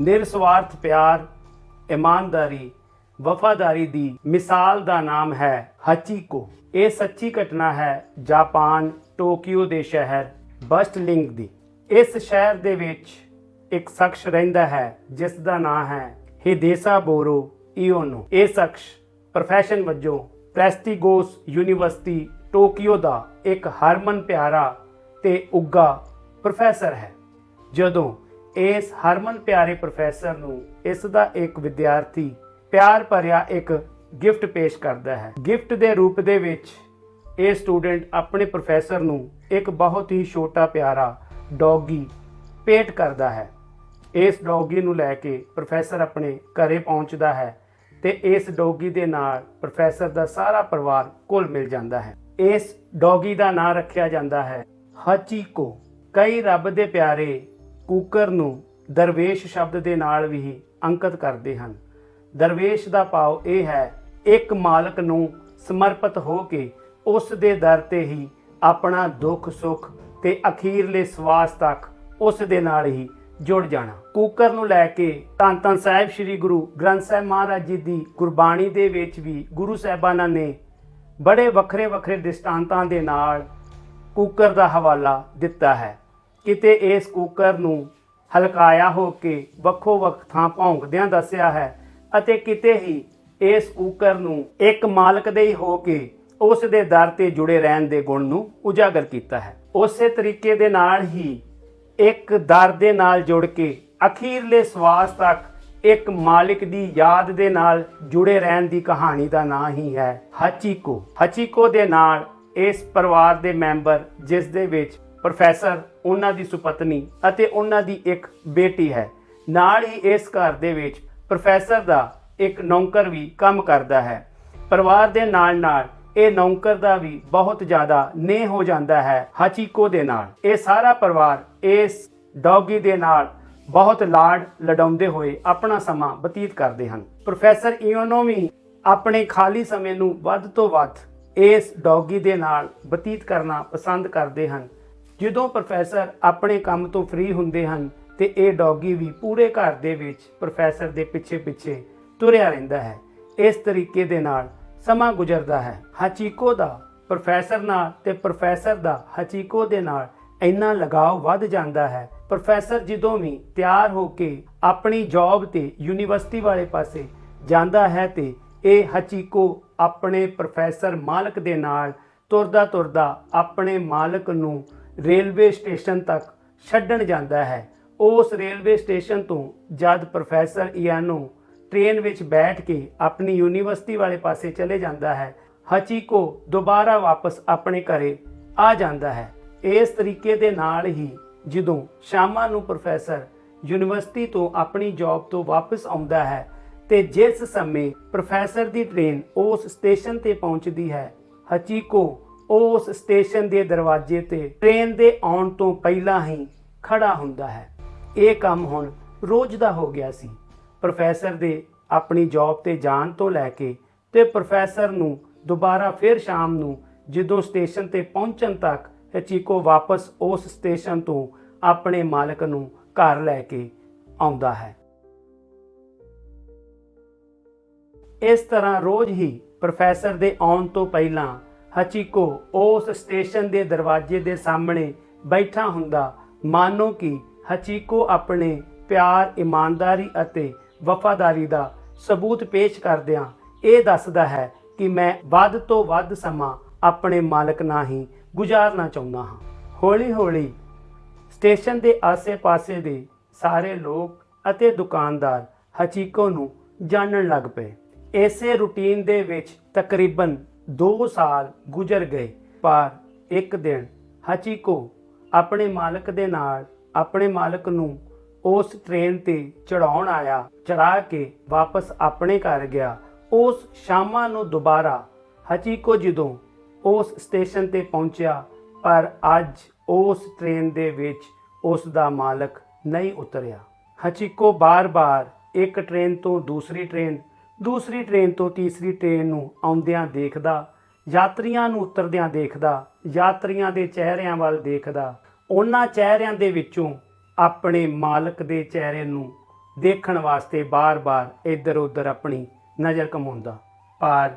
ਨਿਰਸਵਾਰਥ ਪਿਆਰ, ਇਮਾਨਦਾਰੀ, ਵਫਾਦਾਰੀ ਦੀ ਮਿਸਾਲ ਦਾ ਨਾਮ ਹੈ ਹਚੀਕੋ। ਇਹ ਸੱਚੀ ਘਟਨਾ ਹੈ ਜਾਪਾਨ, ਟੋਕੀਓ ਦੇ ਸ਼ਹਿਰ ਬਸਟਲਿੰਗ ਦੀ। ਇਸ ਸ਼ਹਿਰ ਦੇ ਵਿੱਚ ਇੱਕ ਸ਼ਖਸ ਰਹਿੰਦਾ ਹੈ, ਜਿਸ ਦਾ ਨਾਮ ਹੈ ਹਿਦੇਸਾ ਬੋਰੋ ਇਓਨੋ ਇਹ ਸ਼ਖਸ ਪ੍ਰੋਫੈਸ਼ਨ ਵਜੋਂ ਪ੍ਰੈਸਟੀਗੋਸ ਯੂਨੀਵਰਸਿਟੀ, ਟੋਕੀਓ ਦਾ ਇੱਕ ਹਰਮਨ ਪਿਆਰਾ ਤੇ ਉੱਗਾ ਪ੍ਰੋਫੈਸਰ ਹੈ। ਜਦੋਂ ਇਸ ਹਰਮਨ ਪਿਆਰੇ ਪ੍ਰੋਫੈਸਰ ਨੂੰ ਇਸ ਦਾ ਇੱਕ ਵਿਦਿਆਰਥੀ ਪਿਆਰ ਭਰਿਆ ਇੱਕ ਗਿਫਟ ਪੇਸ਼ ਕਰਦਾ ਹੈ। ਗਿਫਟ ਦੇ ਰੂਪ ਦੇ ਵਿੱਚ ਇਹ ਸਟੂਡੈਂਟ ਆਪਣੇ ਪ੍ਰੋਫੈਸਰ ਨੂੰ ਇੱਕ ਬਹੁਤ ਹੀ ਛੋਟਾ ਪਿਆਰਾ ਡੌਗੀ ਭੇਟ ਕਰਦਾ ਹੈ। ਇਸ ਡੌਗੀ ਨੂੰ ਲੈ ਕੇ ਪ੍ਰੋਫੈਸਰ ਆਪਣੇ ਘਰੇ ਪਹੁੰਚਦਾ ਹੈ ਤੇ ਇਸ ਡੌਗੀ ਦੇ ਨਾਲ ਪ੍ਰੋਫੈਸਰ ਦਾ ਸਾਰਾ ਪਰਿਵਾਰ ਘੁਲ ਮਿਲ ਜਾਂਦਾ ਹੈ। ਇਸ ਡੌਗੀ ਦਾ ਨਾਂ ਰੱਖਿਆ ਜਾਂਦਾ ਹੈ ਹਚੀਕੋ ਕਈ ਰੱਬ ਦੇ ਪਿਆਰੇ ਕੂਕਰ ਨੂੰ ਦਰਵੇਸ਼ ਸ਼ਬਦ ਦੇ ਨਾਲ ਵੀ ਅੰਕਿਤ ਕਰਦੇ ਹਨ। ਦਰਵੇਸ਼ ਦਾ ਭਾਵ ਇਹ ਹੈ, ਇੱਕ ਮਾਲਕ ਨੂੰ ਸਮਰਪਿਤ ਹੋ ਕੇ ਉਸ ਦੇ ਦਰ ਤੇ ਹੀ ਆਪਣਾ ਦੁੱਖ, ਸੁੱਖ ਤੇ ਅਖੀਰਲੇ ਸਵਾਸ ਤੱਕ ਉਸ ਦੇ ਨਾਲ ਹੀ ਜੁੜ ਜਾਣਾ। ਕੂਕਰ ਨੂੰ ਲੈ ਕੇ ਧੰਨ ਧੰਨ ਸਾਹਿਬ ਸ੍ਰੀ ਗੁਰੂ ਗ੍ਰੰਥ ਸਾਹਿਬ ਮਹਾਰਾਜ ਜੀ ਦੀ ਗੁਰਬਾਣੀ ਦੇ ਵਿੱਚ ਵੀ ਗੁਰੂ ਸਾਹਿਬਾਨਾਂ ਨੇ ਬੜੇ ਵੱਖਰੇ ਵੱਖਰੇ ਦ੍ਰਿਸ਼ਟਾਂਤਾਂ ਦੇ ਨਾਲ ਕੂਕਰ ਦਾ ਹਵਾਲਾ ਦਿੱਤਾ ਹੈ। ਕਿਤੇ ਇਸ ਕੂਕਰ ਨੂੰ ਹਲਕਾਇਆ ਹੋ ਕੇ ਵੱਖੋ ਵੱਖ ਥਾਂ ਭੌਂਕਦਿਆਂ ਦੱਸਿਆ ਹੈ ਅਤੇ ਕਿਤੇ ਹੀ ਇਸ ਕੂਕਰ ਨੂੰ ਇੱਕ ਮਾਲਕ ਦੇ ਹੀ ਹੋ ਕੇ ਉਸ ਦੇ ਦਰ ਤੇ ਜੁੜੇ ਰਹਿਣ ਦੇ ਗੁਣ ਨੂੰ ਉਜਾਗਰ ਕੀਤਾ ਹੈ। ਉਸੇ ਤਰੀਕੇ ਦੇ ਨਾਲ ਹੀ ਇੱਕ ਦਰ ਦੇ ਨਾਲ ਜੁੜ ਕੇ ਅਖੀਰਲੇ ਸਵਾਸ ਤੱਕ ਇੱਕ ਮਾਲਕ ਦੀ ਯਾਦ ਦੇ ਨਾਲ ਜੁੜੇ ਰਹਿਣ ਦੀ ਕਹਾਣੀ ਦਾ ਨਾਂ ਹੀ ਹੈ ਹਚੀਕੋ। ਹਚੀਕੋ ਦੇ ਨਾਲ ਇਸ ਪਰਿਵਾਰ ਦੇ ਮੈਂਬਰ ਜਿਸ ਦੇ ਵਿੱਚ ਪ੍ਰੋਫੈਸਰ, ਉਹਨਾਂ ਦੀ ਸੁਪਤਨੀ ਅਤੇ ਉਹਨਾਂ ਦੀ ਇੱਕ ਬੇਟੀ ਹੈ। ਨਾਲ ਹੀ ਇਸ ਘਰ ਦੇ ਵਿੱਚ ਪ੍ਰੋਫੈਸਰ ਦਾ ਇੱਕ ਨੌਕਰ ਵੀ ਕੰਮ ਕਰਦਾ ਹੈ। ਪਰਿਵਾਰ ਦੇ ਨਾਲ ਨਾਲ ਇਹ ਨੌਕਰ ਦਾ ਵੀ ਬਹੁਤ ਜ਼ਿਆਦਾ ਨੇਹ ਹੋ ਜਾਂਦਾ ਹੈ ਹਚੀਕੋ ਦੇ ਨਾਲ। ਇਹ ਸਾਰਾ ਪਰਿਵਾਰ ਇਸ ਡੌਗੀ ਦੇ ਨਾਲ ਬਹੁਤ ਲਾਡ ਲਡਾਉਂਦੇ ਹੋਏ ਆਪਣਾ ਸਮਾਂ ਬਤੀਤ ਕਰਦੇ ਹਨ। ਪ੍ਰੋਫੈਸਰ ਇਓਨੋ ਵੀ ਆਪਣੇ ਖਾਲੀ ਸਮੇਂ ਨੂੰ ਵੱਧ ਤੋਂ ਵੱਧ ਇਸ ਡੌਗੀ ਦੇ ਨਾਲ ਬਤੀਤ ਕਰਨਾ ਪਸੰਦ ਕਰਦੇ ਹਨ। ਜਦੋਂ ਪ੍ਰੋਫੈਸਰ ਆਪਣੇ ਕੰਮ ਤੋਂ ਫ੍ਰੀ ਹੁੰਦੇ ਹਨ ਤੇ ਇਹ ਡੌਗੀ ਵੀ ਪੂਰੇ ਘਰ ਦੇ ਵਿੱਚ ਪ੍ਰੋਫੈਸਰ ਦੇ ਪਿੱਛੇ ਪਿੱਛੇ ਤੁਰਿਆ ਰਹਿੰਦਾ ਹੈ, ਇਸ ਤਰੀਕੇ ਦੇ ਨਾਲ ਸਮਾਂ ਗੁਜ਼ਰਦਾ ਹੈ। ਹਚੀਕੋ ਦਾ ਪ੍ਰੋਫੈਸਰ ਨਾਲ ਤੇ ਪ੍ਰੋਫੈਸਰ ਦਾ ਹਚੀਕੋ ਦੇ ਨਾਲ ਇੰਨਾ ਲਗਾਵ ਵੱਧ ਜਾਂਦਾ ਹੈ। ਪ੍ਰੋਫੈਸਰ ਜਦੋਂ ਵੀ ਤਿਆਰ ਹੋ ਕੇ ਆਪਣੀ ਜੌਬ ਤੇ ਯੂਨੀਵਰਸਿਟੀ ਵਾਲੇ ਪਾਸੇ ਜਾਂਦਾ ਹੈ ਤੇ ਇਹ ਹਚੀਕੋ ਆਪਣੇ ਪ੍ਰੋਫੈਸਰ ਮਾਲਕ ਦੇ ਨਾਲ ਤੁਰਦਾ ਤੁਰਦਾ ਆਪਣੇ ਮਾਲਕ ਨੂੰ ਰੇਲਵੇ ਸਟੇਸ਼ਨ ਤੱਕ ਛੱਡਣ ਜਾਂਦਾ ਹੈ। ਉਸ ਰੇਲਵੇ ਸਟੇਸ਼ਨ ਤੋਂ ਜਦ ਪ੍ਰੋਫੈਸਰ ਇਆਨੋ ਟ੍ਰੇਨ ਵਿੱਚ ਬੈਠ ਕੇ ਆਪਣੀ ਯੂਨੀਵਰਸਿਟੀ ਵਾਲੇ ਪਾਸੇ ਚਲੇ ਜਾਂਦਾ ਹੈ, ਹਚੀਕੋ ਦੁਬਾਰਾ ਵਾਪਸ ਆਪਣੇ ਘਰੇ ਆ ਜਾਂਦਾ ਹੈ। ਇਸ ਤਰੀਕੇ ਦੇ ਨਾਲ ਹੀ ਜਦੋਂ ਸ਼ਾਮਾਂ ਨੂੰ ਪ੍ਰੋਫੈਸਰ ਯੂਨੀਵਰਸਿਟੀ ਤੋਂ ਆਪਣੀ ਜੌਬ ਤੋਂ ਵਾਪਸ ਆਉਂਦਾ ਹੈ, ਤੇ ਜਿਸ ਸਮੇਂ ਪ੍ਰੋਫੈਸਰ ਦੀ ਟ੍ਰੇਨ ਉਸ ਸਟੇਸ਼ਨ ਤੇ ਪਹੁੰਚਦੀ ਹੈ, ਹਚੀਕੋ ਉਸ ਸਟੇਸ਼ਨ ਦੇ ਦਰਵਾਜ਼ੇ ਤੇ ਟ੍ਰੇਨ ਦੇ ਆਉਣ ਤੋਂ ਪਹਿਲਾਂ ਹੀ ਖੜਾ ਹੁੰਦਾ ਹੈ। ਇਹ ਕੰਮ ਹੁਣ ਰੋਜ਼ ਦਾ ਹੋ ਗਿਆ ਸੀ। ਪ੍ਰੋਫੈਸਰ ਦੇ ਆਪਣੀ ਜੌਬ ਤੇ ਜਾਣ ਤੋਂ ਲੈ ਕੇ ਤੇ ਪ੍ਰੋਫੈਸਰ ਨੂੰ ਦੁਬਾਰਾ ਫਿਰ ਸ਼ਾਮ ਨੂੰ ਜਦੋਂ ਸਟੇਸ਼ਨ ਤੇ ਪਹੁੰਚਣ ਤੱਕ ਹਚੀਕੋ ਵਾਪਸ ਉਸ ਸਟੇਸ਼ਨ ਤੋਂ ਆਪਣੇ ਮਾਲਕ ਨੂੰ ਘਰ ਲੈ ਕੇ ਆਉਂਦਾ ਹੈ। ਇਸ ਤਰ੍ਹਾਂ ਰੋਜ਼ ਹੀ ਪ੍ਰੋਫੈਸਰ ਦੇ ਆਉਣ ਤੋਂ ਪਹਿਲਾਂ ਹਚੀਕੋ ਉਸ ਸਟੇਸ਼ਨ ਦੇ ਦਰਵਾਜ਼ੇ ਦੇ ਸਾਹਮਣੇ ਬੈਠਾ ਹੁੰਦਾ, ਮਾਨੋ ਕਿ ਹਚੀਕੋ ਆਪਣੇ ਪਿਆਰ, ਇਮਾਨਦਾਰੀ ਅਤੇ ਵਫਾਦਾਰੀ ਦਾ ਸਬੂਤ ਪੇਸ਼ ਕਰਦਿਆਂ ਇਹ ਦੱਸਦਾ ਹੈ ਕਿ ਮੈਂ ਵੱਧ ਤੋਂ ਵੱਧ ਸਮਾਂ ਆਪਣੇ ਮਾਲਕ ਨਾਲ ਹੀ ਗੁਜ਼ਾਰਨਾ ਚਾਹੁੰਦਾ ਹਾਂ। ਹੌਲੀ-ਹੌਲੀ ਸਟੇਸ਼ਨ ਦੇ ਆਸੇ-ਪਾਸੇ ਦੇ ਸਾਰੇ ਲੋਕ ਅਤੇ ਦੁਕਾਨਦਾਰ ਹਚੀਕੋ ਨੂੰ ਜਾਣਨ ਲੱਗ ਪਏ। ਇਸੇ ਰੁਟੀਨ ਦੇ ਵਿੱਚ ਤਕਰੀਬਨ 2 ਸਾਲ ਗੁਜ਼ਰ ਗਏ, ਪਰ ਇੱਕ ਦਿਨ ਹਚੀਕੋ ਆਪਣੇ ਮਾਲਕ ਦੇ ਨਾਲ ਆਪਣੇ ਮਾਲਕ ਨੂੰ ਉਸ ਟ੍ਰੇਨ ਤੇ ਚੜਾਉਣ ਆਇਆ, ਚੜਾ ਕੇ ਵਾਪਸ ਆਪਣੇ ਘਰ ਗਿਆ। ਉਸ ਸ਼ਾਮਾਂ ਨੂੰ ਦੁਬਾਰਾ ਹਚੀਕੋ ਜਦੋਂ ਉਸ ਸਟੇਸ਼ਨ ਤੇ ਪਹੁੰਚਿਆ, ਪਰ ਅੱਜ ਉਸ ਟ੍ਰੇਨ ਦੇ ਵਿੱਚ ਉਸ ਦਾ ਮਾਲਕ ਨਹੀਂ ਉਤਰਿਆ। ਹਚੀਕੋ ਬਾਰ-ਬਾਰ ਇੱਕ ਟ੍ਰੇਨ ਤੋਂ ਦੂਸਰੀ ਟ੍ਰੇਨ ਦੂਸਰੀ ਟ੍ਰੇਨ ਤੋਂ ਤੀਸਰੀ ਟ੍ਰੇਨ ਨੂੰ ਆਉਂਦਿਆਂ ਦੇਖਦਾ, ਯਾਤਰੀਆਂ ਨੂੰ ਉਤਰਦਿਆਂ ਦੇਖਦਾ, ਯਾਤਰੀਆਂ ਦੇ ਚਿਹਰਿਆਂ ਵੱਲ ਦੇਖਦਾ। ਉਹਨਾਂ ਚਿਹਰਿਆਂ ਦੇ ਵਿੱਚੋਂ ਆਪਣੇ ਮਾਲਕ ਦੇ ਚਿਹਰੇ ਨੂੰ ਦੇਖਣ ਵਾਸਤੇ ਬਾਰ-ਬਾਰ ਇੱਧਰ-ਉੱਧਰ ਆਪਣੀ ਨਜ਼ਰ ਘਮਾਉਂਦਾ। ਪਰ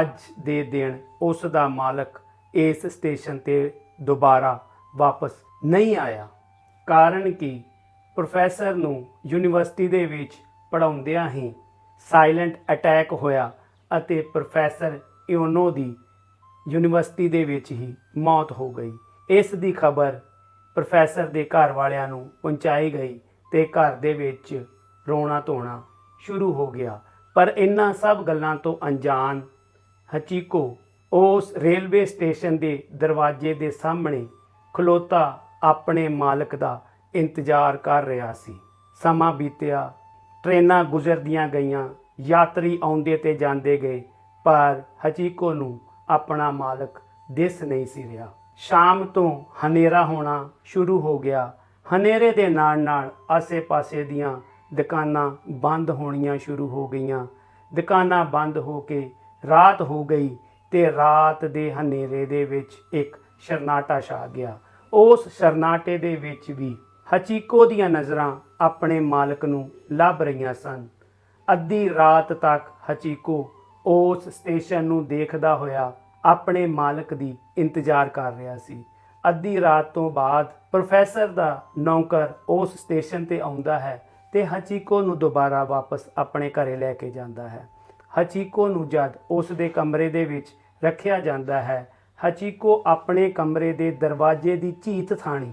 ਅੱਜ ਦੇ ਦਿਨ ਉਸ ਦਾ ਮਾਲਕ ਇਸ ਸਟੇਸ਼ਨ ਤੇ ਦੁਬਾਰਾ ਵਾਪਸ ਨਹੀਂ ਆਇਆ। ਕਾਰਨ ਕਿ? ਪ੍ਰੋਫੈਸਰ ਨੂੰ ਯੂਨੀਵਰਸਿਟੀ ਦੇ ਵਿੱਚ ਪੜਾਉਂਦਿਆਂ ਹੀ ਸਾਇਲੈਂਟ ਅਟੈਕ ਹੋਇਆ ਅਤੇ ਪ੍ਰੋਫੈਸਰ ਇਓਨੋ ਦੀ ਯੂਨੀਵਰਸਿਟੀ ਦੇ ਵਿੱਚ ਹੀ ਮੌਤ ਹੋ ਗਈ। ਇਸ ਦੀ ਖਬਰ ਪ੍ਰੋਫੈਸਰ ਦੇ ਘਰ ਵਾਲਿਆਂ ਨੂੰ ਪਹੁੰਚਾਈ ਗਈ ਤੇ ਘਰ ਦੇ ਵਿੱਚ ਰੋਣਾ ਧੋਣਾ ਸ਼ੁਰੂ ਹੋ ਗਿਆ। ਪਰ ਇਨ੍ਹਾਂ ਸਭ ਗੱਲਾਂ ਤੋਂ ਅਣਜਾਣ ਹਚੀਕੋ ਉਸ ਰੇਲਵੇ ਸਟੇਸ਼ਨ ਦੇ ਦਰਵਾਜ਼ੇ ਦੇ ਸਾਹਮਣੇ ਖਲੋਤਾ ਆਪਣੇ ਮਾਲਕ ਦਾ ਇੰਤਜ਼ਾਰ ਕਰ ਰਿਹਾ ਸੀ। ਸਮਾਂ ਬੀਤਿਆ ਟ੍ਰੇਨਾਂ ਗੁਜ਼ਰਦੀਆਂ ਗਈਆਂ, ਯਾਤਰੀ ਆਉਂਦੇ ਤੇ ਜਾਂਦੇ ਗਏ, ਪਰ ਹਚੀਕੋ ਨੂੰ ਆਪਣਾ ਮਾਲਕ ਦਿਸ ਨਹੀਂ ਸੀ ਰਿਹਾ। ਸ਼ਾਮ ਤੋਂ ਹਨੇਰਾ ਹੋਣਾ ਸ਼ੁਰੂ ਹੋ ਗਿਆ। ਹਨੇਰੇ ਦੇ ਨਾਲ ਨਾਲ ਆਸੇ-ਪਾਸੇ ਦੀਆਂ ਦੁਕਾਨਾਂ ਬੰਦ ਹੋਣੀਆਂ ਸ਼ੁਰੂ ਹੋ ਗਈਆਂ। ਦੁਕਾਨਾਂ ਬੰਦ ਹੋ ਕੇ ਰਾਤ ਹੋ ਗਈ ਤੇ ਰਾਤ ਦੇ ਹਨੇਰੇ ਦੇ ਵਿੱਚ ਇੱਕ ਸ਼ਰਨਾਟਾ ਛਾ ਗਿਆ। ਉਸ ਸ਼ਰਨਾਟੇ ਦੇ ਵਿੱਚ ਵੀ ਹਚੀਕੋ ਦੀਆਂ ਨਜ਼ਰਾਂ ਆਪਣੇ ਮਾਲਕ ਨੂੰ ਲੱਭ ਰਹੀਆਂ ਸਨ। ਅੱਧੀ ਰਾਤ ਤੱਕ ਹਚੀਕੋ ਉਸ ਸਟੇਸ਼ਨ ਨੂੰ ਦੇਖਦਾ ਹੋਇਆ ਆਪਣੇ ਮਾਲਕ ਦੀ ਇੰਤਜ਼ਾਰ ਕਰ ਰਿਹਾ ਸੀ। ਅੱਧੀ ਰਾਤ ਤੋਂ ਬਾਅਦ ਪ੍ਰੋਫੈਸਰ ਦਾ ਨੌਕਰ ਉਸ ਸਟੇਸ਼ਨ ਤੇ ਆਉਂਦਾ ਹੈ ਤੇ ਹਚੀਕੋ ਨੂੰ ਦੁਬਾਰਾ ਵਾਪਸ ਆਪਣੇ ਘਰੇ ਲੈ ਕੇ ਜਾਂਦਾ ਹੈ। ਹਚੀਕੋ ਨੂੰ ਜਦ ਉਸ ਦੇ ਕਮਰੇ ਦੇ ਵਿੱਚ ਰੱਖਿਆ ਜਾਂਦਾ ਹੈ, ਹਚੀਕੋ ਆਪਣੇ ਕਮਰੇ ਦੇ ਦਰਵਾਜ਼ੇ ਦੀ ਝੀਤ ਥਾਣੀ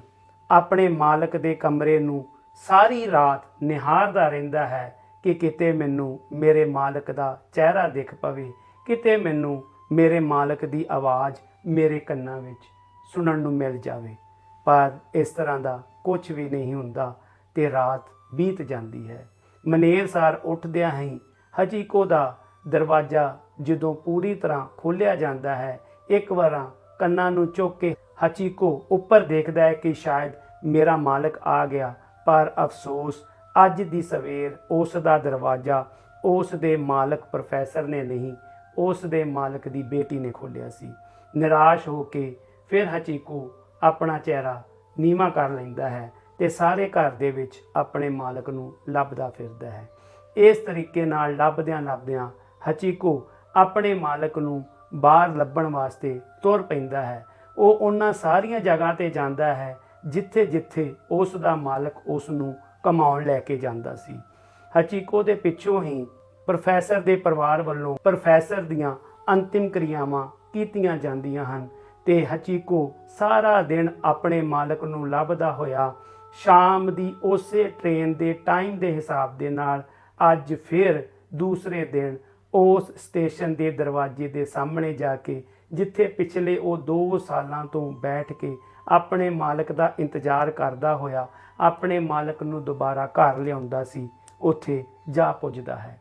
ਆਪਣੇ ਮਾਲਕ ਦੇ ਕਮਰੇ ਨੂੰ ਸਾਰੀ ਰਾਤ ਨਿਹਾਰਦਾ ਰਹਿੰਦਾ ਹੈ ਕਿ ਕਿਤੇ ਮੈਨੂੰ ਮੇਰੇ ਮਾਲਕ ਦਾ ਚਿਹਰਾ ਦਿਖ ਪਵੇ, ਕਿਤੇ ਮੈਨੂੰ ਮੇਰੇ ਮਾਲਕ ਦੀ ਆਵਾਜ਼ ਮੇਰੇ ਕੰਨਾਂ ਵਿੱਚ ਸੁਣਨ ਨੂੰ ਮਿਲ ਜਾਵੇ। ਪਰ ਇਸ ਤਰ੍ਹਾਂ ਦਾ ਕੁਝ ਵੀ ਨਹੀਂ ਹੁੰਦਾ ਤੇ ਰਾਤ ਬੀਤ ਜਾਂਦੀ ਹੈ। ਮਨੇਰ ਸਾਰ ਉੱਠਦਿਆਂ ਹੀ ਹਜੀਕੋ ਦਾ ਦਰਵਾਜ਼ਾ ਜਦੋਂ ਪੂਰੀ ਤਰ੍ਹਾਂ ਖੋਲ੍ਹਿਆ ਜਾਂਦਾ ਹੈ, ਇੱਕ ਵਾਰਾਂ ਕੰਨਾਂ ਨੂੰ ਚੁੱਕ ਕੇ ਹਚੀਕੋ ਉੱਪਰ ਦੇਖਦਾ ਹੈ ਕਿ ਸ਼ਾਇਦ ਮੇਰਾ ਮਾਲਕ ਆ ਗਿਆ ਪਰ ਅਫਸੋਸ, ਅੱਜ ਦੀ ਸਵੇਰ ਉਸ ਦਾ ਦਰਵਾਜ਼ਾ ਉਸ ਦੇ ਮਾਲਕ ਪ੍ਰੋਫੈਸਰ ਨੇ ਨਹੀਂ, ਉਸ ਦੇ ਮਾਲਕ ਦੀ ਬੇਟੀ ਨੇ ਖੋਲ੍ਹਿਆ ਸੀ। ਨਿਰਾਸ਼ ਹੋ ਕੇ ਫਿਰ ਹਚੀਕੂ ਆਪਣਾ ਚਿਹਰਾ ਨੀਵਾ ਕਰ ਲੈਂਦਾ ਹੈ ਤੇ ਸਾਰੇ ਘਰ ਦੇ ਵਿੱਚ ਆਪਣੇ ਮਾਲਕ ਨੂੰ ਲੱਭਦਾ ਫਿਰਦਾ ਹੈ। ਇਸ ਤਰੀਕੇ ਨਾਲ ਲੱਭਦਿਆਂ ਲੱਭਦਿਆਂ ਹਚੀਕੂ ਆਪਣੇ ਮਾਲਕ ਨੂੰ ਬਾਹਰ ਲੱਭਣ ਵਾਸਤੇ ਤੁਰ ਪੈਂਦਾ ਹੈ। ਉਹ ਉਹਨਾਂ ਸਾਰੀਆਂ ਜਗ੍ਹਾ ਤੇ ਜਾਂਦਾ ਹੈ ਜਿੱਥੇ ਜਿੱਥੇ ਉਸ ਦਾ ਮਾਲਕ ਉਸ ਨੂੰ ਕਮਾਉਣ ਲੈ ਕੇ ਜਾਂਦਾ ਸੀ। ਹਚੀਕੋ ਦੇ ਪਿੱਛੋਂ ਹੀ ਪ੍ਰੋਫੈਸਰ ਦੇ ਪਰਿਵਾਰ ਵੱਲੋਂ ਪ੍ਰੋਫੈਸਰ ਦੀਆਂ ਅੰਤਿਮ ਕਿਰਿਆਵਾਂ ਕੀਤੀਆਂ ਜਾਂਦੀਆਂ ਹਨ ਤੇ ਹਚੀਕੋ ਸਾਰਾ ਦਿਨ ਆਪਣੇ ਮਾਲਕ ਨੂੰ ਲੱਭਦਾ ਹੋਇਆ ਸ਼ਾਮ ਦੀ ਉਸੇ ਟ੍ਰੇਨ ਦੇ ਟਾਈਮ ਦੇ ਹਿਸਾਬ ਦੇ ਨਾਲ ਅੱਜ ਫਿਰ ਦੂਸਰੇ ਦਿਨ ਉਸ ਸਟੇਸ਼ਨ ਦੇ ਦਰਵਾਜ਼ੇ ਦੇ ਸਾਹਮਣੇ ਜਾ ਕੇ ਜਿੱਥੇ ਪਿਛਲੇ ਉਹ 2 ਸਾਲਾਂ ਤੋਂ ਬੈਠ ਕੇ ਆਪਣੇ ਮਾਲਕ ਦਾ ਇੰਤਜ਼ਾਰ ਕਰਦਾ ਹੋਇਆ, ਆਪਣੇ ਮਾਲਕ ਨੂੰ ਦੁਬਾਰਾ ਘਰ ਲਿਆਉਂਦਾ ਸੀ, ਉੱਥੇ ਜਾ ਪੁੱਜਦਾ ਹੈ।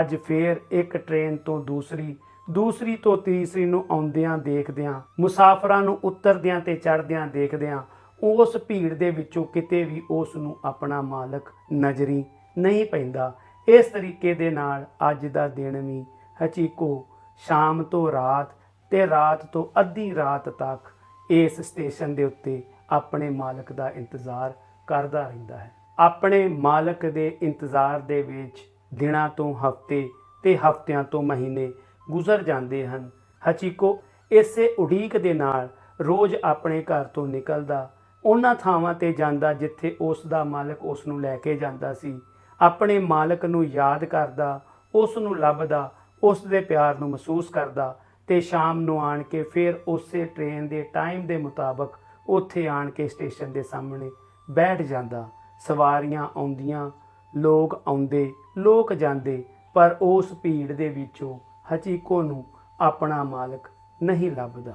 ਅੱਜ ਫੇਰ ਇੱਕ ਟ੍ਰੇਨ ਤੋਂ ਦੂਸਰੀ ਦੂਸਰੀ ਤੋਂ ਤੀਸਰੀ ਨੂੰ ਆਉਂਦਿਆਂ ਦੇਖਦਿਆਂ, ਮੁਸਾਫਰਾਂ ਨੂੰ ਉਤਰਦਿਆਂ ਤੇ ਚੜ੍ਹਦਿਆਂ ਦੇਖਦਿਆਂ, ਉਸ ਭੀੜ ਦੇ ਵਿੱਚੋਂ ਕਿਤੇ ਵੀ ਉਸ ਨੂੰ ਆਪਣਾ ਮਾਲਕ ਨਜ਼ਰੀ ਨਹੀਂ ਪੈਂਦਾ। ਇਸ ਤਰੀਕੇ ਦੇ ਨਾਲ ਅੱਜ ਦਾ ਦਿਨ ਵੀ ਹਚੀਕੋ ਸ਼ਾਮ ਤੋਂ ਰਾਤ ਤੇ ਰਾਤ ਤੋਂ ਅੱਧੀ ਰਾਤ ਤੱਕ ਇਸ ਸਟੇਸ਼ਨ ਦੇ ਉੱਤੇ ਆਪਣੇ ਮਾਲਕ ਦਾ ਇੰਤਜ਼ਾਰ ਕਰਦਾ ਰਹਿੰਦਾ ਹੈ। ਆਪਣੇ ਮਾਲਕ ਦੇ ਇੰਤਜ਼ਾਰ ਦੇ ਵਿੱਚ ਦਿਨਾਂ ਤੋਂ ਹਫ਼ਤੇ ਤੇ ਹਫ਼ਤਿਆਂ ਤੋਂ ਮਹੀਨੇ ਗੁਜ਼ਰ ਜਾਂਦੇ ਹਨ। ਹਚੀਕੋ ਇਸੇ ਉਡੀਕ ਦੇ ਨਾਲ ਰੋਜ਼ ਆਪਣੇ ਘਰ ਤੋਂ ਨਿਕਲਦਾ, ਉਹਨਾਂ ਥਾਵਾਂ ਤੇ ਜਾਂਦਾ ਜਿੱਥੇ ਉਸ ਦਾ ਮਾਲਕ ਉਸ ਨੂੰ ਲੈ ਕੇ ਜਾਂਦਾ ਸੀ। ਆਪਣੇ ਮਾਲਕ ਨੂੰ ਯਾਦ ਕਰਦਾ ਉਸ ਨੂੰ ਲੱਭਦਾ ਉਸ ਦੇ ਪਿਆਰ ਨੂੰ ਮਹਿਸੂਸ ਕਰਦਾ ਤੇ ਸ਼ਾਮ ਨੂੰ ਆਣ ਕੇ ਫਿਰ ਉਸੇ ਟ੍ਰੇਨ ਦੇ ਟਾਈਮ ਦੇ ਮੁਤਾਬਕ ਉੱਥੇ ਆਣ ਕੇ ਸਟੇਸ਼ਨ ਦੇ ਸਾਹਮਣੇ ਬੈਠ ਜਾਂਦਾ। ਸਵਾਰੀਆਂ ਆਉਂਦੀਆਂ, ਲੋਕ ਆਉਂਦੇ, ਲੋਕ ਜਾਂਦੇ, ਪਰ ਉਸ ਭੀੜ ਦੇ ਵਿੱਚੋਂ ਹਚੀਕੋ ਨੂੰ ਆਪਣਾ ਮਾਲਕ ਨਹੀਂ ਲੱਭਦਾ।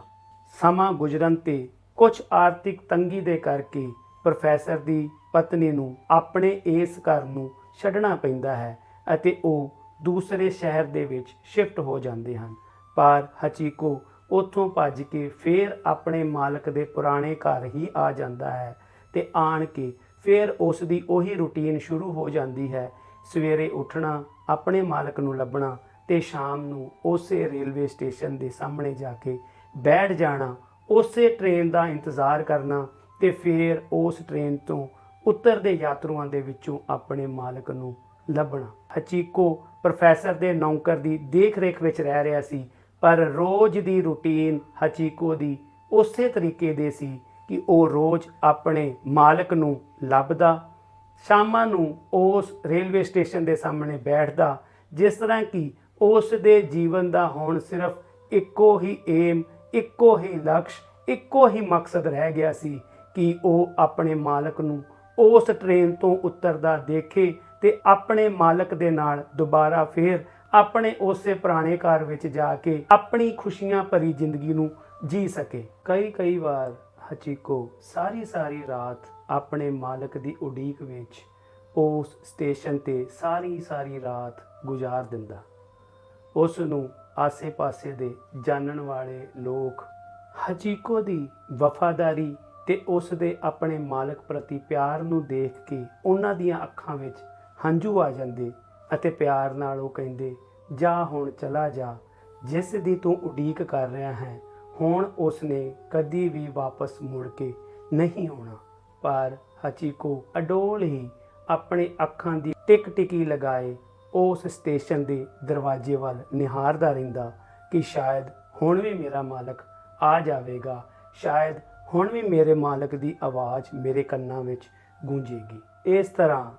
ਸਮਾਂ ਗੁਜ਼ਰਨ ਤੇ ਕੁਝ ਆਰਥਿਕ ਤੰਗੀ ਦੇ ਕਰਕੇ ਪ੍ਰੋਫੈਸਰ ਦੀ ਪਤਨੀ ਨੂੰ ਆਪਣੇ ਇਸ ਘਰ ਨੂੰ ਛੱਡਣਾ ਪੈਂਦਾ ਹੈ ਅਤੇ ਉਹ ਦੂਸਰੇ ਸ਼ਹਿਰ ਦੇ ਵਿੱਚ ਸ਼ਿਫਟ ਹੋ ਜਾਂਦੇ ਹਨ। ਪਰ ਹਚੀਕੋ, ਉੱਥੋਂ ਭੱਜ ਕੇ ਫੇਰ ਆਪਣੇ ਮਾਲਕ ਦੇ ਪੁਰਾਣੇ ਘਰ ਹੀ ਆ ਜਾਂਦਾ ਹੈ ਤੇ ਆਣ ਕੇ ਫੇਰ ਉਸ ਦੀ ਉਹੀ ਰੁਟੀਨ ਸ਼ੁਰੂ ਹੋ ਜਾਂਦੀ ਹੈ। ਸਵੇਰੇ ਉੱਠਣਾ, ਆਪਣੇ ਮਾਲਕ ਨੂੰ ਲੱਭਣਾ ਤੇ ਸ਼ਾਮ ਨੂੰ ਉਸੇ ਰੇਲਵੇ ਸਟੇਸ਼ਨ ਦੇ ਸਾਹਮਣੇ ਜਾ ਕੇ ਬੈਠ ਜਾਣਾ, ਉਸੇ ਟ੍ਰੇਨ ਦਾ ਇੰਤਜ਼ਾਰ ਕਰਨਾ ਤੇ ਫਿਰ ਉਸ ਟ੍ਰੇਨ ਤੋਂ ਉੱਤਰ ਦੇ ਯਾਤਰੂਆਂ ਦੇ ਵਿੱਚੋਂ ਆਪਣੇ ਮਾਲਕ ਨੂੰ ਲੱਭਣਾ। ਹਚੀਕੋ, ਪ੍ਰੋਫੈਸਰ ਦੇ ਨੌਕਰ ਦੀ ਦੇਖ-ਰੇਖ ਵਿੱਚ ਰਹਿ ਰਿਹਾ ਸੀ ਪਰ ਰੋਜ਼ ਦੀ ਰੁਟੀਨ ਹਚੀਕੋ ਦੀ ਉਸੇ ਤਰੀਕੇ ਦੇ ਸੀ ਕਿ ਉਹ ਰੋਜ਼ ਆਪਣੇ ਮਾਲਕ ਨੂੰ ਲੱਭਦਾ, ਸ਼ਾਮਾਂ ਨੂੰ ਉਸ ਰੇਲਵੇ ਸਟੇਸ਼ਨ ਦੇ ਸਾਹਮਣੇ ਬੈਠਦਾ, ਜਿਸ ਤਰ੍ਹਾਂ ਕਿ ਉਸ ਦੇ ਜੀਵਨ ਦਾ ਹੁਣ ਸਿਰਫ ਇੱਕੋ ਹੀ ਏਮ ਇੱਕੋ ਹੀ ਲਕਸ਼, ਇੱਕੋ ਹੀ ਮਕਸਦ ਰਹਿ ਗਿਆ ਸੀ ਕਿ ਉਹ ਆਪਣੇ ਮਾਲਕ ਨੂੰ ਉਸ ਟ੍ਰੇਨ ਤੋਂ ਉਤਰਦਾ ਦੇਖੇ ਤੇ ਆਪਣੇ ਮਾਲਕ ਦੇ ਨਾਲ ਦੁਬਾਰਾ ਫੇਰ ਆਪਣੇ ਉਸੇ ਪੁਰਾਣੇ ਘਰ ਵਿੱਚ ਜਾ ਕੇ ਆਪਣੀ ਖੁਸ਼ੀਆਂ ਭਰੀ ਜ਼ਿੰਦਗੀ ਨੂੰ ਜੀ ਸਕੇ। ਕਈ ਕਈ ਵਾਰ ਹਚੀਕੋ ਸਾਰੀ ਸਾਰੀ ਰਾਤ ਆਪਣੇ ਮਾਲਕ ਦੀ ਉਡੀਕ ਵਿੱਚ ਉਸ ਸਟੇਸ਼ਨ ਤੇ ਸਾਰੀ ਸਾਰੀ ਰਾਤ ਗੁਜ਼ਾਰ ਦਿੰਦਾ। ਉਸ ਨੂੰ ਆਸੇ-ਪਾਸੇ ਦੇ ਜਾਣਨ ਵਾਲੇ ਲੋਕ ਹਚੀਕੋ ਦੀ ਵਫਾਦਾਰੀ ਤੇ ਉਸ ਦੇ ਆਪਣੇ ਮਾਲਕ ਪ੍ਰਤੀ ਪਿਆਰ ਨੂੰ ਦੇਖ ਕੇ ਉਹਨਾਂ ਦੀਆਂ ਅੱਖਾਂ ਵਿੱਚ ਹੰਝੂ ਆ ਜਾਂਦੇ ਅਤੇ ਪਿਆਰ ਨਾਲ ਉਹ ਕਹਿੰਦੇ, ਜਾ ਹੁਣ ਚਲਾ ਜਾ, ਜਿਸ ਦੀ ਤੂੰ ਉਡੀਕ ਕਰ ਰਿਹਾ ਹੈ, ਹੁਣ ਉਸਨੇ ਕਦੀ ਵੀ ਵਾਪਸ ਮੁੜ ਕੇ ਨਹੀਂ ਆਉਣਾ ਪਰ ਹਚੀਕੋ ਅਡੋਲ ਹੀ ਆਪਣੇ ਅੱਖਾਂ ਦੀ ਟਿਕ ਟਿਕੀ ਲਗਾਏ, ਉਸ ਸਟੇਸ਼ਨ ਦੇ ਦਰਵਾਜ਼ੇ ਵੱਲ ਨਿਹਾਰਦਾ ਰਹਿੰਦਾ ਕਿ ਸ਼ਾਇਦ ਹੁਣ ਵੀ ਮੇਰਾ ਮਾਲਕ ਆ ਜਾਵੇਗਾ, ਸ਼ਾਇਦ ਹੁਣ ਵੀ ਮੇਰੇ ਮਾਲਕ ਦੀ ਆਵਾਜ਼ ਮੇਰੇ ਕੰਨਾਂ ਵਿੱਚ ਗੂੰਜੇਗੀ। ਇਸ ਤਰ੍ਹਾਂ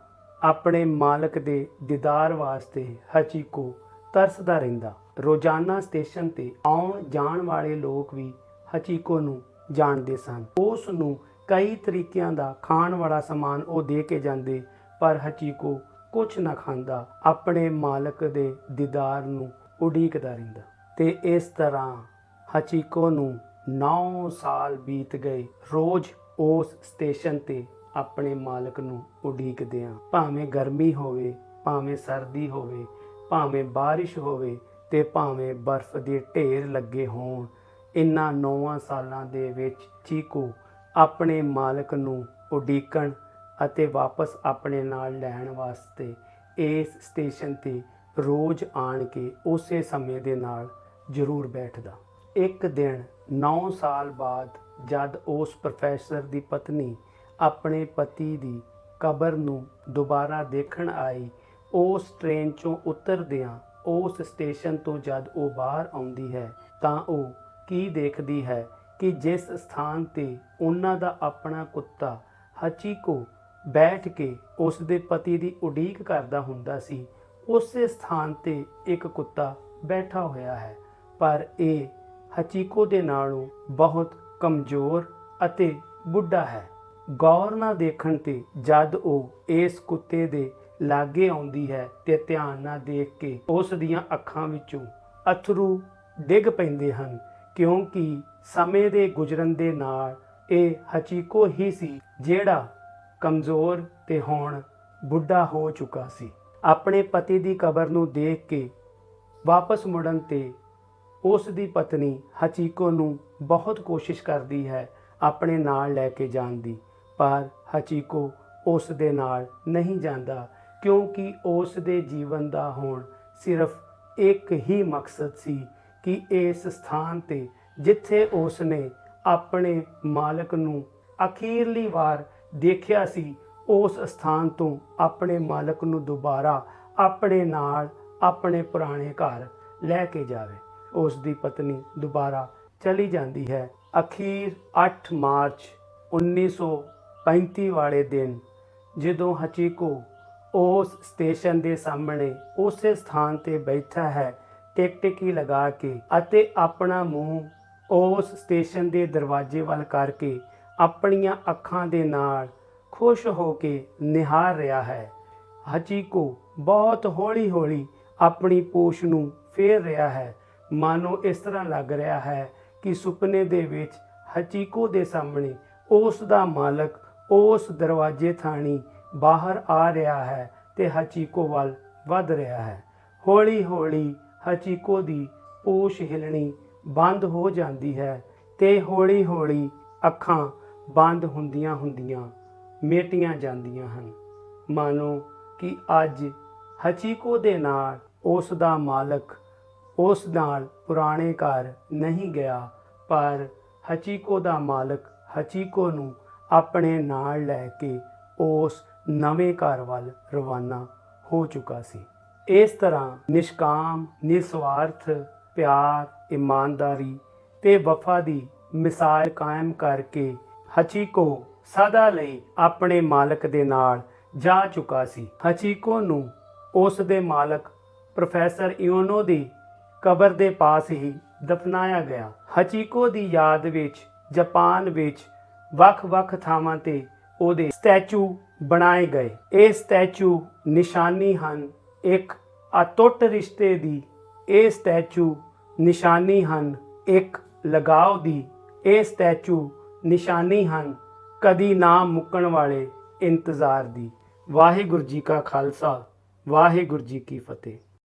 ਆਪਣੇ ਮਾਲਕ ਦੇ ਦੀਦਾਰ ਵਾਸਤੇ ਹਚੀਕੋ ਤਰਸਦਾ ਰਹਿੰਦਾ। ਰੋਜ਼ਾਨਾ ਸਟੇਸ਼ਨ ਤੇ ਆਉਣ ਜਾਣ ਵਾਲੇ ਲੋਕ ਵੀ ਹਚੀਕੋ ਨੂੰ ਜਾਣਦੇ ਸਨ। ਉਸ ਨੂੰ ਕਈ ਤਰੀਕਿਆਂ ਦਾ ਖਾਣ ਵਾਲਾ ਸਮਾਨ ਉਹ ਦੇ ਕੇ ਜਾਂਦੇ, ਪਰ ਹਚੀਕੋ ਕੁਝ ਨਾ ਖਾਂਦਾ। ਆਪਣੇ ਮਾਲਕ ਦੇ ਦੀਦਾਰ ਨੂੰ ਉਡੀਕਦਾ ਰਹਿੰਦਾ। ਤੇ ਇਸ ਤਰ੍ਹਾਂ ਹਚੀਕੋ ਨੂੰ 9 ਸਾਲ ਬੀਤ ਗਏ। ਰੋਜ਼ ਉਸ ਸਟੇਸ਼ਨ ਤੇ ਆਪਣੇ ਮਾਲਕ ਨੂੰ ਉਡੀਕਦੇ ਹਾਂ ਭਾਵੇਂ ਗਰਮੀ ਹੋਵੇ, ਭਾਵੇਂ ਸਰਦੀ ਹੋਵੇ, ਭਾਵੇਂ ਬਾਰਿਸ਼ ਹੋਵੇ ਤੇ ਭਾਵੇਂ ਬਰਫ਼ ਦੇ ਢੇਰ ਲੱਗੇ ਹੋਣ, ਇਨ੍ਹਾਂ 9 ਸਾਲਾਂ ਦੇ ਵਿੱਚ ਚੀਕੂ ਆਪਣੇ ਮਾਲਕ ਨੂੰ ਉਡੀਕਣ ਅਤੇ ਵਾਪਸ ਆਪਣੇ ਨਾਲ ਲੈਣ ਵਾਸਤੇ ਇਸ ਸਟੇਸ਼ਨ ਤੇ ਰੋਜ਼ ਆਣ ਕੇ ਉਸੇ ਸਮੇਂ ਦੇ ਨਾਲ ਜ਼ਰੂਰ ਬੈਠਦਾ। ਇੱਕ ਦਿਨ 9 ਸਾਲ ਬਾਅਦ ਜਦ ਉਸ ਪ੍ਰੋਫੈਸਰ ਦੀ ਪਤਨੀ ਆਪਣੇ ਪਤੀ ਦੀ ਕਬਰ ਨੂੰ ਦੁਬਾਰਾ ਦੇਖਣ ਆਈ, ਉਸ ਟ੍ਰੇਨ ਚੋਂ ਉਤਰਦਿਆਂ ਉਸ ਸਟੇਸ਼ਨ ਤੋਂ ਜਦ ਉਹ ਬਾਹਰ ਆਉਂਦੀ ਹੈ, ਤਾਂ ਉਹ ਕੀ ਦੇਖਦੀ ਹੈ ਕਿ ਜਿਸ ਸਥਾਨ ਤੇ ਉਹਨਾਂ ਦਾ ਆਪਣਾ ਕੁੱਤਾ ਹਚੀਕੋ ਬੈਠ ਕੇ ਉਸ ਦੇ ਪਤੀ ਦੀ ਉਡੀਕ ਕਰਦਾ ਹੁੰਦਾ ਸੀ, ਉਸੇ ਸਥਾਨ ਤੇ ਇੱਕ ਕੁੱਤਾ ਬੈਠਾ ਹੋਇਆ ਹੈ। ਪਰ ਇਹ ਹਚੀਕੋ ਦੇ ਨਾਲੋਂ ਬਹੁਤ ਕਮਜ਼ੋਰ ਅਤੇ ਬੁੱਢਾ ਹੈ। ਗੌਰ ਨਾਲ ਦੇਖਣ ਤੇ ਜਦ ਉਹ ਇਸ ਕੁੱਤੇ ਦੇ ਲਾਗੇ ਆਉਂਦੀ ਹੈ ਤੇ ਧਿਆਨ ਨਾਲ ਦੇਖ ਕੇ ਉਸ ਦੀਆਂ ਅੱਖਾਂ ਵਿੱਚੋਂ ਅਥਰੂ ਡਿੱਗ ਪੈਂਦੇ ਹਨ, ਕਿਉਂਕਿ ਸਮੇਂ ਦੇ ਗੁਜ਼ਰਨ ਦੇ ਨਾਲ ਇਹ ਹਚੀਕੋ ਹੀ ਸੀ ਜਿਹੜਾ ਕਮਜ਼ੋਰ ਤੇ ਹੁਣ ਬੁੱਢਾ ਹੋ ਚੁੱਕਾ ਸੀ। ਆਪਣੇ ਪਤੀ ਦੀ ਕਬਰ ਨੂੰ ਦੇਖ ਕੇ ਵਾਪਸ ਮੁੜਨ ਤੇ ਉਸ ਦੀ ਪਤਨੀ ਹਚੀਕੋ ਨੂੰ ਬਹੁਤ ਕੋਸ਼ਿਸ਼ ਕਰਦੀ ਹੈ ਆਪਣੇ ਨਾਲ ਲੈ ਕੇ ਜਾਣ ਦੀ। ਪਰ ਹਚੀਕੋ ਉਸ ਦੇ ਨਾਲ ਨਹੀਂ ਜਾਂਦਾ, ਕਿਉਂਕਿ ਉਸ ਦੇ ਜੀਵਨ ਦਾ ਹੁਣ ਸਿਰਫ ਇੱਕ ਹੀ ਮਕਸਦ ਸੀ ਕਿ ਇਸ ਸਥਾਨ ਤੇ ਜਿੱਥੇ ਉਸ ਨੇ ਆਪਣੇ ਮਾਲਕ ਨੂੰ ਅਖੀਰਲੀ ਵਾਰ ਦੇਖਿਆ ਸੀ, ਉਸ ਸਥਾਨ ਤੋਂ ਆਪਣੇ ਮਾਲਕ ਨੂੰ ਦੁਬਾਰਾ ਆਪਣੇ ਨਾਲ ਆਪਣੇ ਪੁਰਾਣੇ ਘਰ ਲੈ ਕੇ ਜਾਵੇ। ਉਸ ਦੀ ਪਤਨੀ ਦੁਬਾਰਾ ਚਲੀ ਜਾਂਦੀ ਹੈ। ਅਖੀਰ 8 ਮਾਰਚ 1935 ਵਾਲੇ ਦਿਨ ਜਦੋਂ ਹਚੀਕੋ ਉਸ ਸਟੇਸ਼ਨ ਦੇ ਸਾਹਮਣੇ ਉਸੇ ਸਥਾਨ ਤੇ ਬੈਠਾ ਹੈ, ਟਿਕਟਿਕੀ ਲਗਾ ਕੇ ਅਤੇ ਆਪਣਾ ਮੂੰਹ ਉਸ ਸਟੇਸ਼ਨ ਦੇ ਦਰਵਾਜ਼ੇ ਵੱਲ ਕਰਕੇ ਆਪਣੀਆਂ ਅੱਖਾਂ ਦੇ ਨਾਲ ਖੁਸ਼ ਹੋ ਕੇ ਨਿਹਾਰ ਰਿਹਾ ਹੈ। ਹਚੀਕੋ ਬਹੁਤ ਹੌਲੀ-ਹੌਲੀ ਆਪਣੀ ਪੂਛ ਨੂੰ ਫੇਰ ਰਿਹਾ ਹੈ। ਮਾਨੋ ਇਸ ਤਰ੍ਹਾਂ ਲੱਗ ਰਿਹਾ ਹੈ ਕਿ ਸੁਪਨੇ ਦੇ ਵਿੱਚ ਹਚੀਕੋ ਦੇ ਸਾਹਮਣੇ ਉਸ ਦਾ ਮਾਲਕ ਉਸ ਦਰਵਾਜ਼ੇ ਥਾਣੀ ਬਾਹਰ ਆ ਰਿਹਾ ਹੈ ਤੇ ਹਚੀਕੋ ਵੱਲ ਵੱਧ ਰਿਹਾ ਹੈ। ਹੌਲੀ-ਹੌਲੀ ਹਚੀਕੋ ਦੀ ਪੂਛ ਹਿਲਣੀ ਬੰਦ ਹੋ ਜਾਂਦੀ ਹੈ ਤੇ ਹੌਲੀ-ਹੌਲੀ ਅੱਖਾਂ ਬੰਦ ਹੁੰਦੀਆਂ ਹੁੰਦੀਆਂ ਮੇਟੀਆਂ ਜਾਂਦੀਆਂ ਹਨ। ਮਾਨੋ ਕਿ ਅੱਜ ਹਚੀਕੋ ਦੇ ਨਾਲ ਉਸ ਦਾ ਮਾਲਕ ਉਸ ਨਾਲ ਪੁਰਾਣੇ ਘਰ ਨਹੀਂ ਗਿਆ, ਪਰ ਹਚੀਕੋ ਦਾ ਮਾਲਕ ਹਚੀਕੋ ਨੂੰ ਆਪਣੇ ਨਾਲ ਲੈ ਕੇ ਉਸ ਨਵੇਂ ਘਰ ਵੱਲ ਰਵਾਨਾ ਹੋ ਚੁੱਕਾ ਸੀ। ਇਸ ਤਰ੍ਹਾਂ ਨਿਸ਼ਕਾਮ, ਨਿਸਵਾਰਥ, ਪਿਆਰ, ਇਮਾਨਦਾਰੀ ਤੇ ਵਫਾ ਦੀ ਮਿਸਾਲ ਕਾਇਮ ਕਰਕੇ ਹਚੀਕੋ ਸਦਾ ਲਈ ਆਪਣੇ ਮਾਲਕ ਦੇ ਨਾਲ ਜਾ ਚੁੱਕਾ ਸੀ। ਹਚੀਕੋ ਨੂੰ ਉਸ ਦੇ ਮਾਲਕ ਪ੍ਰੋਫੈਸਰ ਇਓਨੋ ਦੀ ਕਬਰ ਦੇ ਪਾਸ ਹੀ ਦਫਨਾਇਆ ਗਿਆ। ਹਚੀਕੋ ਦੀ ਯਾਦ ਵਿੱਚ, ਜਾਪਾਨ ਵਿੱਚ ਵੱਖ-ਵੱਖ ਥਾਵਾਂ ਤੇ ਉਹਦੇ ਸਟੈਚੂ ਬਣਾਏ ਗਏ। ਇਹ ਸਟੈਚੂ ਨਿਸ਼ਾਨੀ ਹਨ। ਇੱਕ ਅਟੁੱਟ ਰਿਸ਼ਤੇ ਦੀ ਇਹ ਸਟੈਚੂ ਨਿਸ਼ਾਨੀ ਹਨ। ਇੱਕ ਲਗਾਓ ਦੀ ਇਹ ਸਟੈਚੂ ਨਿਸ਼ਾਨੀ ਹਨ। ਕਦੀ ਨਾ ਮੁੱਕਣ ਵਾਲੇ ਇੰਤਜ਼ਾਰ ਦੀ। ਵਾਹਿਗੁਰੂ ਜੀ ਕਾ ਖਾਲਸਾ, ਵਾਹਿਗੁਰੂ ਜੀ ਕੀ ਫਤਿਹ।